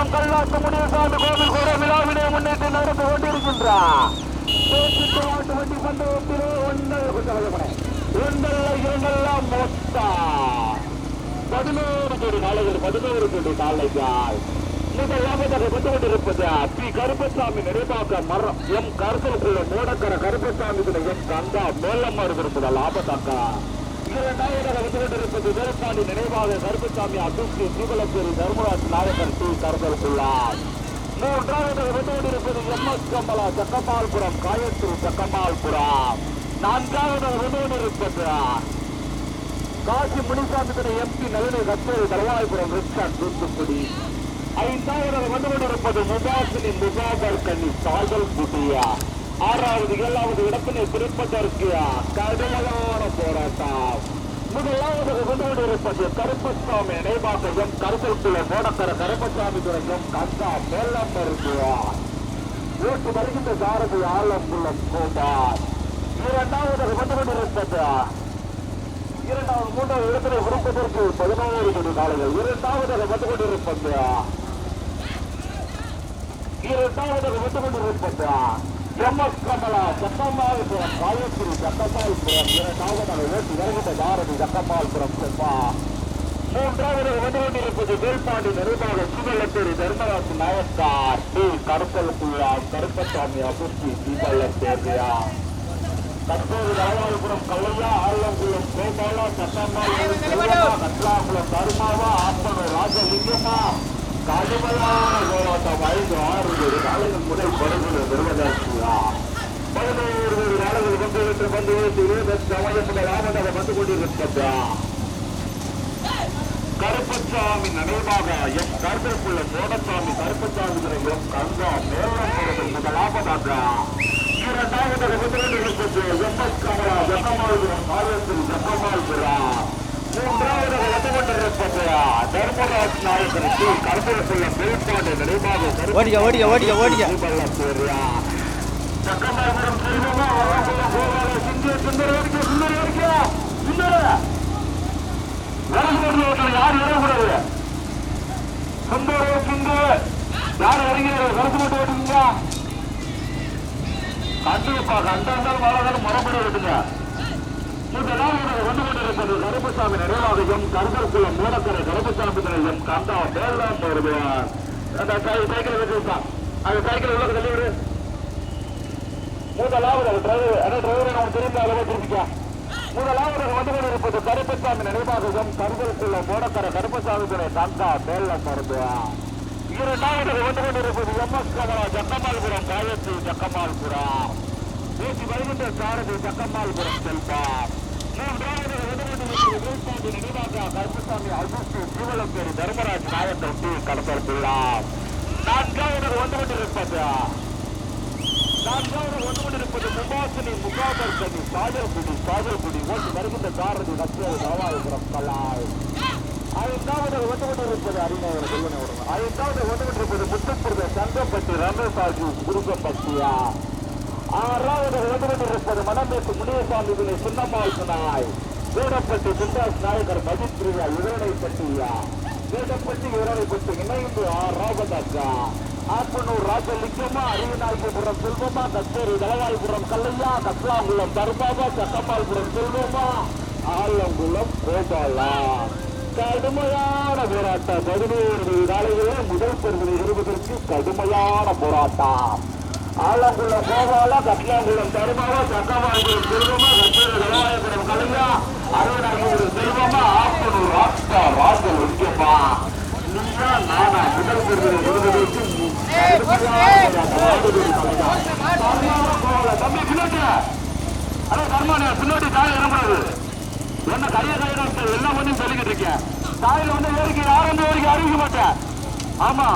கல்லாபுரம் கல்லாத்து முனியசாமி கோவில் கூட விழாவினை முன்னிட்டு நடந்து கொண்டிருக்கின்றார். வண்டி பந்தயத்திலே ஒன்றல் ஒன்றல்ல இரண்டெல்லாம் மொத்தா பதினோரு கோடி நாளைகள் பதினோரு கோடி நாளைகள். முதலாவதாக பி. கருப்பசாமி நினைவாக்க மரம் எம். கருத்தலுக்குள்ள மூடக்கர கருப்பசாமி கூட எம் கங்கா மேலம்மாறு லாபத்தாக்கா இரண்டாவதாக நினைவாக கருப்பசாமி அதிர்ச்சி தர்மராஜ் நாயகர் டி கருத்தலுக்குள்ளார் மூன்றாவதாக வந்து எம் எஸ் கமலா காயத்ரி நான்காவதாக காசி முனிசாமி துணை எம்பி நளினி கச்சேரி தலவாய்புரம் ரிச்சார்ட் தூத்துக்குடி. ஐந்தாயிரம் வந்து கொண்டிருப்பது முபாசினி முகாபர் கண்ணி சாகல் புதியா. ஆறாவது ஏழாவது இடத்தினை பிரிப்பதற்கு கடுமையான போராட்டம். முதலாவது கொண்டு இருப்பது கருப்பசாமி நினைவாக்கையும் எம் கருத்தலுக்குள்ள மோடக்கர கருப்பசாமி துறையும் எம் கங்கா மேலம் இருக்கிறார் ஓட்டு வருகின்ற சாரதி ஆலம்புள்ள கோபால் இரண்டாவது கொண்டு கொண்டிருப்பது இரண்டாவது மூன்றாவது இடத்திலே உறுப்பதற்கு பதினோரு கோடி நாளைகள் இரண்டாவது வந்து கொண்டிருப்பது இரண்டாவது வந்து கொண்டிருப்பது எம் எஸ் காயத்ரி சட்டமால்புரம் இரண்டாவதாக ஓட்டு வருகின்ற பாரதி சட்டமால்புரம் செப்பா? மூன்றாவதாக வந்து கொண்டிருப்பது வேல்பாண்டி நிர்வாக சிவலத்தேரி தர்மராஜ் நாயக்கார். டி. கருப்பலுக்குள்ளா கருப்பசாமி அபுர்த்தி சிவலத்தேரியா தற்போது ராமாபுரம் கல்லையா ஆலங்குளம் கோபாலா சட்டம்மாள் கட்லாங்குளம் தருமாவா ஆப்பனூர் ராஜலிங்கம்மா? கடுமையான போராட்டம் ஐந்து ஆறு ஏழு முதல் படுகொலை பெறுவதற்குயா பதினோரு நாடுகள் வந்து விட்டு வந்து இருபத்தி வந்து கருப்பசாமி நினைவாக எம் கருதற்குள்ள சோடசாமி கருப்பசாமி எம் கங்கா முதலாவதாக இரண்டாவது முதலிருப்பது எம் எஸ் கமலா ஜக்கமால்புரம் காலத்தில் ஜக்கமால்புரம் மூன்றாவது வந்துகொண்டிருப்பது தர்மராஜ் நாயகனுக்கு டி கருப்பக்குள்ள நிறைவாக ஓடிய ஓடிய ஓடிய ஓடிய ஓடிக்க. செல்வமா வரக்குள்ள சிங்க சுந்தர வரைக்கும் சுந்தர வரைக்கும் சுந்தர யார் வரக்கூடாது சுந்தர சுந்து யார் வருகிறார்கள் கருத்து போட்டு ஓட்டுங்க கண்டிப்பா கண்டாந்தால் வாழாதாலும் மரப்பட முதலாவது வந்து கொண்டிருப்பது கருப்புசாமி நிறைவாகவும் கருதற்குள்ள மூலக்கரை கருப்புசாமி எம் கந்தா வேளாண் வருவார் அந்த சைக்கிள் வச்சிருப்பான் அந்த சைக்கிள் உள்ள தள்ளிவிடு. முதலாவது டிரைவர் அந்த டிரைவரை நான் திரும்ப அளவு திருப்பிக்கா முதலாவது வந்து கொண்டிருப்பது கருப்புசாமி நினைவாகவும் கருதற்குள்ள மூலக்கரை கருப்புசாமி துறை கந்தா வேளாண் வருவார் இரண்டாவது வந்து கொண்டிருப்பது எம் எஸ் கமலா ஜக்கமால்புரம் காயத்ரி ஜக்கமால்புரம் பேசி வருகின்ற சாரதி ஜக்கமால்புரம் செல்வா மூன்றாவது வந்து கொண்டிருப்பது வேட்பாண்டி நினைவாக கருப்பசாமி அல்பஸ்து தர்மராஜ் நாயக்கர் டி கடத்தலுள்ளார் நான்காவது வந்து கொண்டிருப்பது நான்காவது வந்து கொண்டிருப்பது முபாசினி முகாபர் கனி சாஜல்குடி சாஜல்குடி ஓட்டு வருகின்ற சாரதி நச்சேரி நவாயபுரம் கலாய் ஐந்தாவது வந்து கொண்டிருப்பது அறிஞர் ஐந்தாவது வந்து கொண்டிருப்பது முத்தப்புறது சங்கப்பட்டி ரமேசாஜி முருகப்பட்டியா ஆறாவது வந்து கொண்டிருப்பது முனியசாமி விலை சின்னம்மாள் நாய் வீடப்பட்டி சுந்தாஸ் நாயகர் மஜித் பிரியா இவரணைப்பட்டியா இவரனை பற்றி இணைந்து ஆறாவதாக்கா ஆப்பனூர் ராஜலிங்கமா அரியநாயகபுரம் செல்வமா கச்சேரி தலவாய்புரம் கல்லையா கத்லாங்குளம் தர்பாபா சக்கம்மாள்புரம் செல்வமா ஆலங்குளம் கோபாலா. கடுமையான போராட்டம். பதினோரு நாளைகளில் முதல் பெருமை இருப்பதற்கு கடுமையான போராட்டம். ஆலங்குள்ள கோபாலா கட்லாங்குளம் தருமாவா சக்கமாங்குளம் செல்வமா கச்சேரி தலவாயபுரம் கலையா அருணாகிபுரம் செல்வமா ஆப்பனூர் ராஷ்டா ராஜல் முக்கியமா நீயா நானா முதல் பெருமை இருப்பதற்கு தம்பி பின்னாடி அட தர்மானே பின்னாடி காலை இறங்குறது என்ன கைய கையில எல்லாம் ஒன்றும் சொல்லிக்கிட்டு இருக்கேன். தாயில வந்து ஏறிக்கை ஆரம்ப வரைக்கும் அறிவிக்க மாட்டேன். ஆமா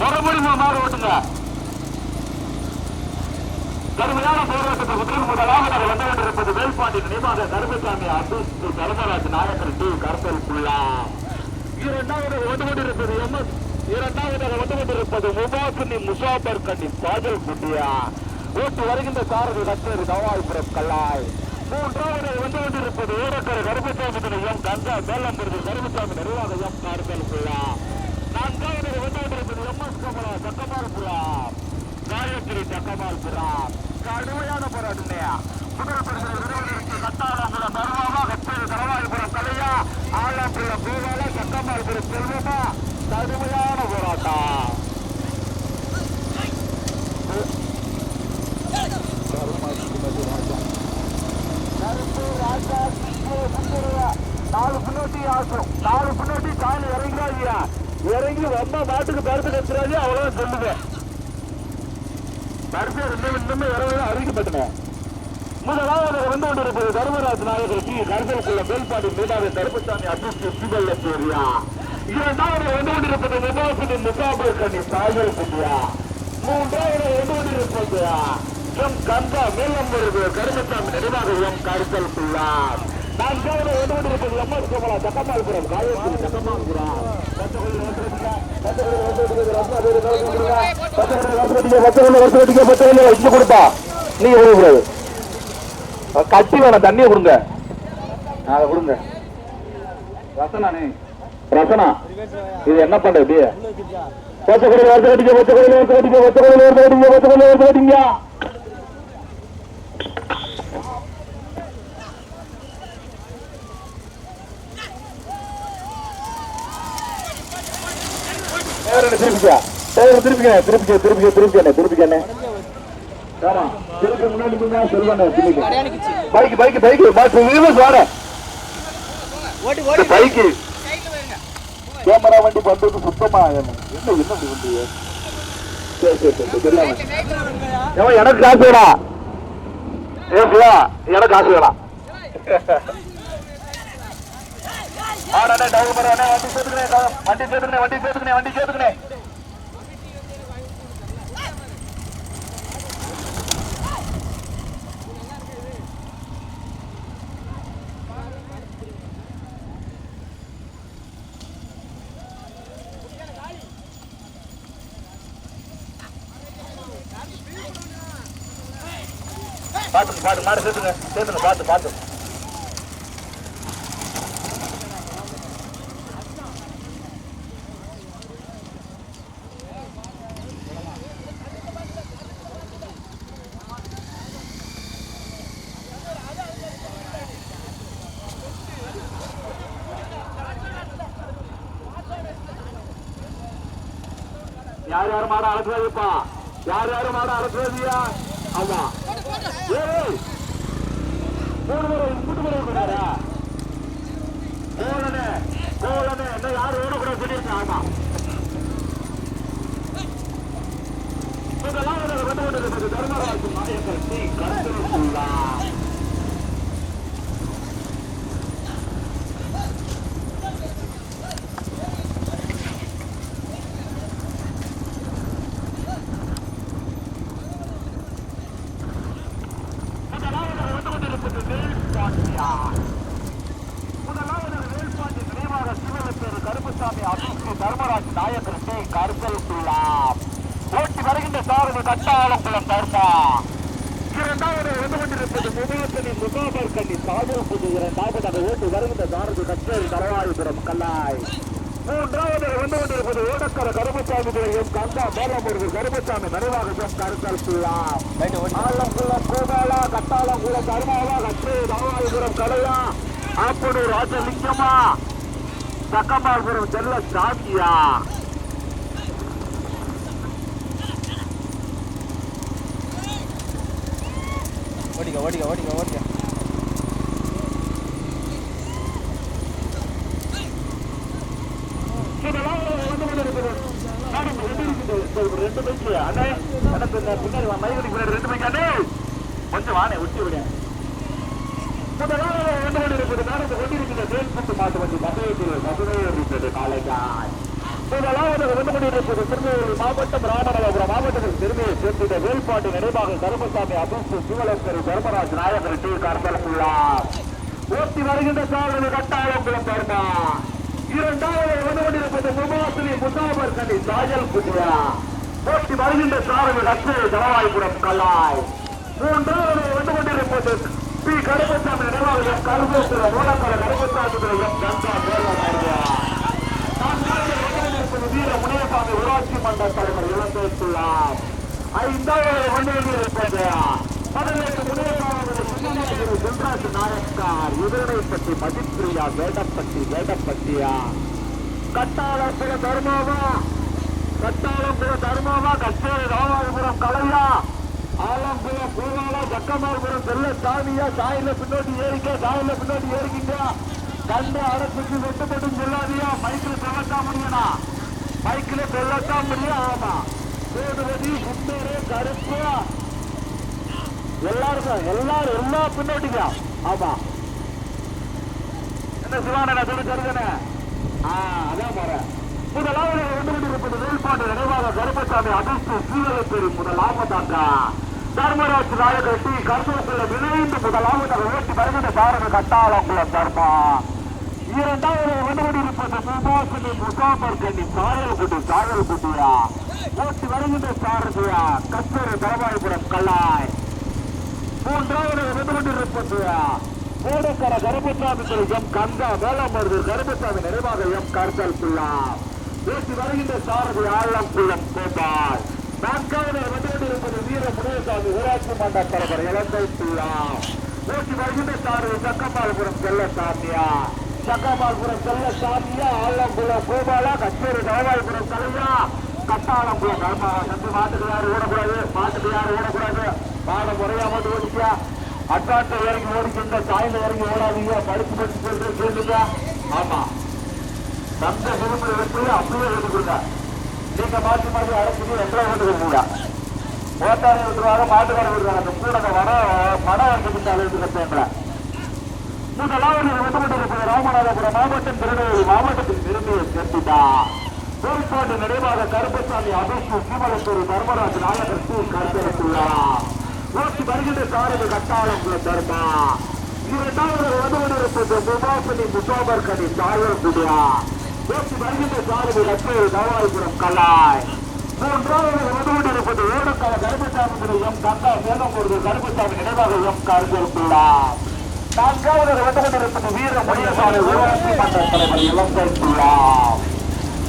மறுபடி மாறு ஓட்டுங்க. கடுமையான போராட்டத்தை முதல் நாங்கள் வந்து கொண்டிருப்பது வேல்பாண்டி நினைவாக தர்மசாமி அபிஸ்து தர்மராஜ் நாயக்கர் டி கருத்தலுக்குள்ளா இரண்டாவது வந்து கொண்டிருப்பது எம். எஸ். இரண்டாவதாக வந்து கொண்டிருப்பது முபாசினி முசாபர் கண்டி பாஜல் குட்டியா. ஓட்டு வருகின்ற சாரதி கட்டர் தவாய்புரம் கல்லாய். மூன்றாவது வந்து கொண்டிருப்பது ஊரக்கரை கருமசாமி எம். கங்கா மேலம்பருது கருமசாமி நிர்வாக எம். கார்பலுக்குள்ளா நான்காவது வந்து கொண்டிருப்பது எம். எஸ். சோமலா சக்கமால்புரம் காயத்ரி சக்கமால்புரம் கடுமையான போராட்டம்லையா கட்டாளபுரம் மர்மமா கச்சேரி தலவாய்புரம் தலையா. ஆலப்புரம் பூவால சக்கமால்புரம் செல்வமா கடுமையான போராட்டம். ராஜா நாலு பின்னோட்டி ஆசம் நாலு பின்னோட்டி காலு இறங்கிறாதியா இறங்கி ரொம்ப மாட்டுக்கு பருத்து கத்துறாது அவ்வளவு சொல்லுவேன் பருத்து ரெண்டு இன்னுமே இறங்க அறிவிக்கப்பட்டன முதலாவது வந்து கொண்டிருப்பது தர்மராஜ் நாயகர் டி கருதலுக்குள்ள மேல்பாடி மேதாவி தர்மசாமி அபிஷு சிவல்லப்பேரியா இரண்டாவது வந்து கொண்டிருப்பது நிபாசின் முகாபர் கண்ணி சாயல் குட்டியா மூன்றாவது வந்து கொண்டிருப்பது எம் கந்தா மேலம் கருமசாமி நினைவாக எம் கருத்தல் பிள்ளார் நான்காவது வந்து கொண்டிருப்பது எம் எஸ் கமலா காயத்ரி கொடுப்பா கட்டி வேணாம் தண்ணியை கொடுங்க அதை கொடுங்க ரசனானே ரசனா இது என்ன பண்ற இப்படி? பச்சை கொடி கட்டிங்க பச்சை கொடி கட்டிங்க பச்சை கொடி கட்டிங்க கட்டிங்க. திருப்பிக்கா. திருப்பிக்க திருப்பிக்க திருப்பிக்க திருப்பிக்க திருப்பிக்க ஆமா திருப்பி முன்னாடி திருப்பிக்க. பைக் பைக் பைக் வாட. பைக் கேமரா வண்டி பண்றது சுத்தமா என்ன என்ன இப்படி வண்டி சரி சரி சரி தெரியாம ரைட்ல ரைட்ல வருங்கயா ஏன் எனக்கு காசு வேணா எனக்கு காசு வேணாம். ஆடாடா டவுல் பண்ண வண்டி சேர்த்துக்கணே வண்டி சேர்த்துக்கணே வண்டி சேர்த்துக்கணே வண்டி சேர்த்துக்கணே பாத்து பாத்து மாடு சேர்த்துங்க சேர்த்துங்க பாத்து பாத்து. யார் யார் மாட அழைச்சாதுப்பா யார் யார் மாட அழைச்சாதியா ஆமா. ஏய் மூணு முறை மூணு முறை கொண்டாரா கோலனே கோலனே என்ன யார் கூட சொல்லியிருக்கேன் ஆமா. முதலாவது வந்து கொண்டிருப்பது தர்மராஜ் நாயக்கர் சி கருத்துள்ளா முதலாவது வந்து கொண்டிருப்பது வேல்பாண்டியா முதலாவது வேல்பாண்டி நினைவாக சிவலப்பேரு கருப்புசாமி அபிஷேக் தர்மராஜ் நாயக்கர் சி ஓட்டி வருகின்ற சாரதி கட்டாளம்பலம் தர்மா இரண்டாவது வந்து கொண்டிருப்பது முகத்தனி முகாபர் கண்ணி சாதல் புது இரண்டாவது ஓட்டி வருகின்ற சாரதி கச்சேரி தரவாயுபுரம் கல்லாய் மூன்றாவது வந்து கொண்டிருப்பது ஓடக்கர கருமசாமி எம் கந்தா மேலமுருகு கருமசாமி நினைவாக எம் கருத்தலுக்குள்ளாம் ஆலங்குளம் கோபாலா கட்டாளங்குளம் கருமாவா கற்று தரவாயுபுரம் கலையா ஆப்பனூர் ராஜலிங்கமா சக்கமாபுரம் செல்ல சாமியா ஓடிக்க ஓடிக்க ஓடிக்க ஓடிக்க. ரெண்டு அண்ணே பின்னாடி பின்னாடி ரெண்டு பைக் அண்ணே. கொஞ்சம் வானே ஒட்டி விட. வந்து மாவட்டம் ராமநாதபுரம் மாவட்டத்தில் திருமையை சேர்த்துள்ள வேல்பாட்டு நினைவாக கருமசாமி அபிஷு சிவலங்கரி தர்மராஜ் நாயகர் டி ஓட்டி வருகின்ற சாதனை கட்டாளங்குளம் தர்மா இரண்டாவது வந்து கொண்டிருப்பது முகாசிரி முத்தாபர் கண்டி சாயல் குட்டியா போட்டி வருகின்ற சாதனை ரத்து தலவாய்புரம் கல்லாய். மூன்று வந்து கொண்டிருப்பது பி. கருப்பசாமி நினைவாக கருப்பேஸ்வர மூலக்கர கருப்பசாமி எம். கந்தா பேரவாயிரம் வீர முனைய முனியசாமி ஊராட்சி மன்ற தலைவர் இழந்திருக்கிறார் ஐந்தாவது வண்டியில் இருப்பது பதினெட்டு முனியசாமி சின்னமனூர் குல்ராஜ் நாயக்கார். இதனைப்பட்டி மதிப்பிரியா வேடப்பட்டி வேடப்பட்டியா கட்டாளப்புற தர்மாவா? கட்டாளம்புரம் தர்மாவா கச்சேரி ராமாபுரம் கலையா. ஆலம்புரம் பூவாலா ஜக்கமாபுரம் பெல்ல சாமியா சாயில பின்னோட்டி ஏறிக்க சாயில பின்னோட்டி ஏறிக்கிட்டா. கண்டு அரசுக்கு வெட்டுப்பட்டும் சொல்லாதியா மைக்கில் சொல்லட்டா முடியனா மைக்கில் சொல்லட்டா முடியும் ஆமா. சேதுபதி சுந்தரு கருப்பு. எல்லாருக்கும் எல்லாரும் எல்லா பின்னோட்டிங்க ஆமா. என்ன சிவானே நான் கருதுன ஆ, அதான் போறேன். முதலாவது வந்து கொண்டிருப்பது வேல்பாட்டு நினைவாக கருப்பசாமி அதிர்ஷ்ட சீவகப்பேரி முதலாவதாக தர்மராஜ் நாயகர் டி. கருப்பத்தில் இணைந்து முதலாவதாக ஓட்டி வருகின்ற பாரத கட்டாளங்குளம் தர்மா. இரண்டாவது வந்து கொண்டிருப்பது சுபாசினி முசாபர் கண்ணி சாயல்குடி சாயல்குட்டியா ஓட்டி வருகின்ற சாரதியா கச்சேரி தலவாய்புரம் கல்லாய். மூன்றாவது வந்து கொண்டிருப்பது கோடக்கர கருப்பசாமி திரு எம் கங்கா வேளாமருது கருப்பசாமி நிறைவாக எம் கருத்தல் பிள்ளா பேசி வருகின்ற சாரதி ஆழம் கோபால். நான்காவது வந்து வீர முனியசாமி ஊராட்சி மன்ற தலைவர் இலங்கை பிள்ளா. பேசி வருகின்ற சாரதி சக்கமால்புரம் செல்லசாமியா. சக்கமால்புரம் செல்லசாமியா ஆலங்குளம் கோபாலா கச்சேரி தலவாய்புரம் தலையா. கட்டாளங்குளம் கர்மா நம்பி மாட்டுக்கு யாரும் ஓடக்கூடாது. மாட்டுக்கு யாரும் ஓடக்கூடாது. பாடம் முறையா மட்டும் ஓடிக்கா. அட்டாட்டை இறங்கி ஓடிக்கின்ற சாயில இறங்கி ஓடாதீங்க. படிச்சு படிச்சு சொல்றது கேளுங்க ஆமா. நம்ம விரும்புற இடத்துல அப்படியே எழுதி கொடுங்க நீங்க மாற்றி மாற்றி அடைச்சிட்டு எங்களை கொண்டு கொடுங்க ஓட்டாரி விட்டுருவாங்க மாட்டுக்காரி விடுறாங்க அந்த கூட வர படம் வந்து அழைத்து கட்டேங்களா முதலாவது வந்து ராமநாதபுரம் மாவட்டம் திருநெல்வேலி மாவட்டத்தில் பெருமையை சேர்த்துட்டா கோழிப்பாட்டு நிறைவாக கருப்பசாமி அபிஷு சீமலத்தூர் தர்மராஜ் நாயகர் சி கருத்தரத்துள்ளார் ஓட்டி வருகின்ற சாரதி கட்டாளம் தர்மா இரண்டாவது வந்து கொண்டிருப்பது முபாசனி முசோபர் கனி சாயல் குடியா ஓட்டி வருகின்ற சாரதி லட்சுமி தவாய்புரம் கல்லாய். மூன்றாவது வந்து கொண்டிருப்பது கருப்பசாமி திரு எம் கங்கா மேலும் ஒரு கருப்பசாமி நினைவாக எம் கருத்தரத்துள்ளார் நான்காவது வந்து வீர முனியசாமி ஊராட்சி மன்ற தலைவர் இலங்கை பிள்ளார்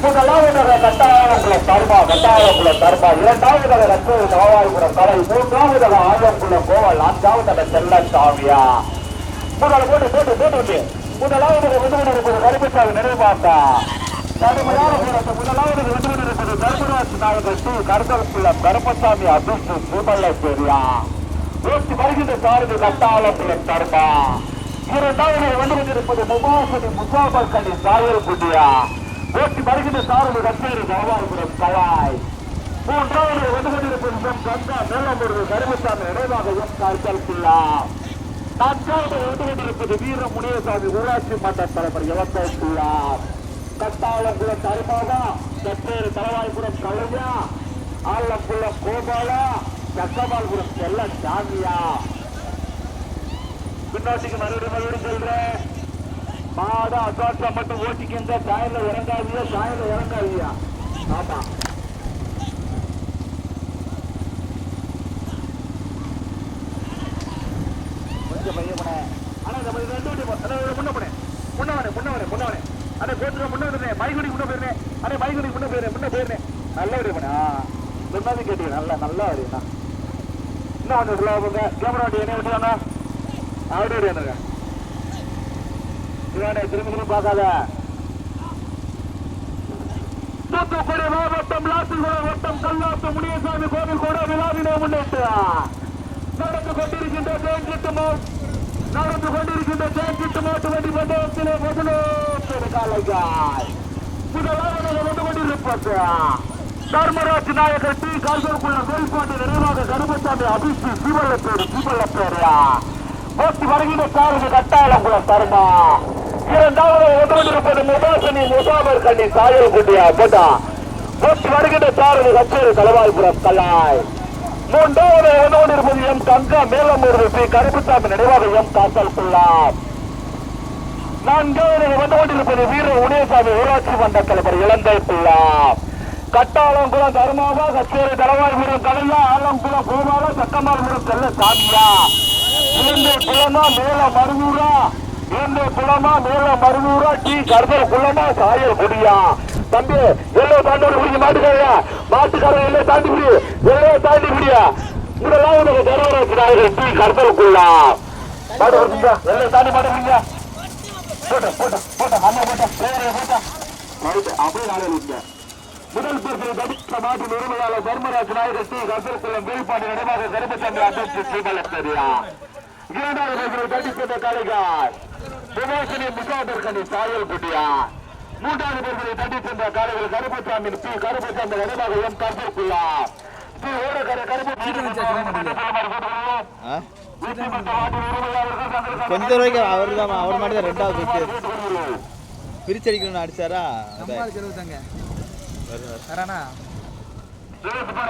முதலாவதாக கட்டாயங்குள தர்மா கட்டாயங்குள தர்மா இரண்டாவதாக ரத்தூர் நவாய்புரம் கலை மூன்றாவதாக ஆயங்குள கோவல் நான்காவதாக செல்ல சாமியா முதல் போட்டு போட்டு போட்டு விட்டு வந்து கொண்டிருப்பது கருப்பசாமி நிறைவாக்கா கடுமையான முதலாவது வந்து கொண்டிருப்பது தர்மராஜ் நாயகர் சி. கருதல்குளம் கருப்பசாமி அதிர்ஷ்ட சூழலை பெரியா நூற்றி வருகின்ற சாரதி கட்டாளக்குளம் தர்மா இரண்டாவது வந்து கொண்டிருப்பது முபாசனி முசாபர் கண்டி சாயல் குட்டியா ஓட்டி வருகின்ற சாரதி கச்சேரி தவாபுரம் கலாய். மூன்றாவது வந்து கொண்டிருப்பது எம் கங்கா மேலம்பூர் கருமசாமி நினைவாக எம். காய்ச்சல் பிள்ளா. நான்காவது வந்து கொண்டிருப்பது வீர முனியசாமி ஊராட்சி மன்ற தலைவர் இலங்கை கட்டாளங்குளம் தருமாவா? கச்சேரி தலவாய்புரம் கலையா ஆலங்குளம் கோபாலா. சக்கமால்புரம் செல்ல சாமியா. பின்னாட்டிக்கு மறுபடியும் மறுபடியும் சொல்றேன் மாடு அசாட்சா மட்டும் ஓட்டிக்கின்ற சாயல இறங்காதியா சாயல இறங்காதியா ஆமா கொஞ்சம் பையன் போனே ஆனா இந்த மாதிரி ரெண்டு வண்டி போ- அண்ணா, இவரு முன்ன போனே முன்ன வரேன் முன்ன வரேன் முன்ன வரேன் அண்ணே கோச்சுக்க முன்ன வந்துருந்தேன் மைகுடி முன்ன போயிருந்தேன் அண்ணே மைகுடி முன்ன போயிருந்தேன் முன்ன போயிருந்தேன் நல்ல வரி போனே கேட்டீங்க நல்லா நல்லா வரிண்ணா இன்னும் கொஞ்சம் கேமரா வண்டி என்ன விட்டுறாங்க அப்படி விடுங்க இவனே திரும்பி திரும்பி பார்க்காத தூத்துக்குடி மாவட்டம் லாத்திகுளம் வட்டம் கல்லாத்து முனியசாமி கோவில் கூட விழாவினை முன்னிட்டு நடந்து கொண்டிருக்கின்ற நடந்து கொண்டிருக்கின்ற தேங்கிட்டு மாட்டு வண்டி பந்தயத்திலே முதலோடு காலைகாய் வந்து கொண்டிருப்பது தர்மராஜ் நாயகர் டி. கால்கருக்குள்ள கோயில்பாட்டு நிறைவாக கருமசாமி அபிஷி சீவல்லப்பேரு சீவல்லப்பேரியா போட்டி வருகின்ற சாருக்கு கட்டாயம் கூட தருமா இரண்டாவது வந்து கொண்டிருப்பது முபாசனி முசாபர் கண்ணி சாயல் குட்டியா போட்டா போட்டி வருகின்ற சாரதி கச்சேரி தலைவாய்புரம் கல்லாய் மூன்றாவது வந்து எம் கங்கா மேலமூர் ஸ்ரீ கருப்புசாமி நினைவாக எம் காசல் பிள்ளார் நான்காவது வந்து கொண்டிருப்பது வீர உதயசாமி ஊராட்சி மன்ற தலைவர் இலங்கை பிள்ளா. கட்டாளங்குளம் தருமாவா கச்சேரி தலவாய்புரம் கலையா ஆலங்குளம் சக்கமார் வீரம் செல்ல சாமியா. இரண்டு குளமா மேல மருதூரா. இரண்டு குளமா மேல மருதூரா. டி கருதல் குளமா சாயல் குடியா. தம்பி எல்லையை தாண்டி பிடிக்க மாட்டுக்காரங்க மாட்டுக்காரங்க எல்லையை தாண்டி பிடி எல்லையை தாண்டி பிடியா. முதலாவது தரவராஜ் நாயகர் டி கருத்தலுக்குள்ளா மாடு வருதுங்க எல்லையை தாண்டி மாட்டு பிடிங்க. போட்ட போட்ட போட்ட அண்ணா போட்ட பேரை போட்ட. ரைட் அப்படியே நாளே விடுங்க முதல் பரிசு தடித்த மாட்டு நிறுவனாளர் தர்மராஜ் நாயகர் டி கருத்தலுக்குள்ளம் வேல்பாடு நினைவாக கருப்பசாமி அட்டத்து ஸ்ரீமலஸ்தரியா இரண்டாவது பரிசு தடித்த காளிகார் சுபாஷினி முசாதர்கனி சாயல் குட்டியா மூன்றாவது பரிசை தட்டி சென்ற காலையில் கருப்பசாமி பி. கருப்பசாமி நினைவாக எம். கருப்பக்குள்ளா பி. ஓடக்கரை ஆ? கொஞ்ச ரூபாய்க்கு அவர் தான் அவர் மட்டும் தான் ரெண்டாவது பிரிச்சு பிரிச்சடிக்கணும்னு அடிச்சாரா. வரானா கருப்பு